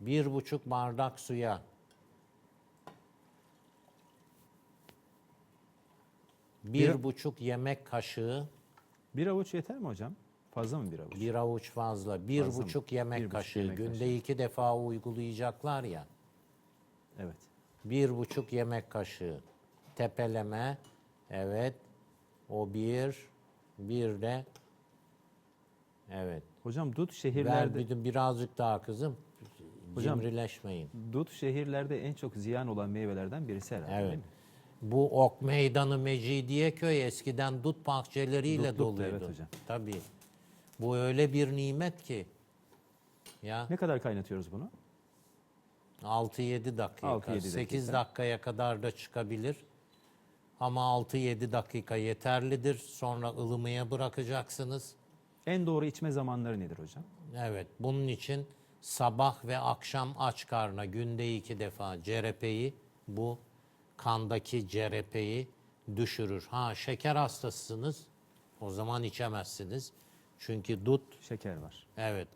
bir buçuk bardak suya bir Bir- buçuk yemek kaşığı Bir avuç yeter mi hocam? Fazla mı bir avuç? bir avuç fazla bir Fazla mı? buçuk yemek Bir buçuk kaşığı yemek günde kaşığı. iki defa uygulayacaklar ya Evet. bir buçuk yemek kaşığı tepeleme evet o bir bir de evet Hocam dut Ver şehirlerde bir de birazcık daha kızım Hocam- cimrileşmeyin dut şehirlerde en çok ziyan olan meyvelerden birisi herhalde evet değil mi? bu Ok Meydanı Mecidiyeköy eskiden dut bahçeleriyle Dutluktu, doluydu. evet hocam. Tabii. Bu öyle bir nimet ki. Ya Ne kadar kaynatıyoruz bunu? 6-7 dakika, 6-7 8 dakika. dakikaya kadar da çıkabilir. Ama 6-7 dakika yeterlidir. Sonra ılımaya bırakacaksınız. En doğru içme zamanları nedir hocam? Evet, bunun için sabah ve akşam aç karna günde iki defa cerepeyi, bu kandaki cerepeyi düşürür. Ha şeker hastasısınız, o zaman içemezsiniz. Çünkü dut, Şeker var. evet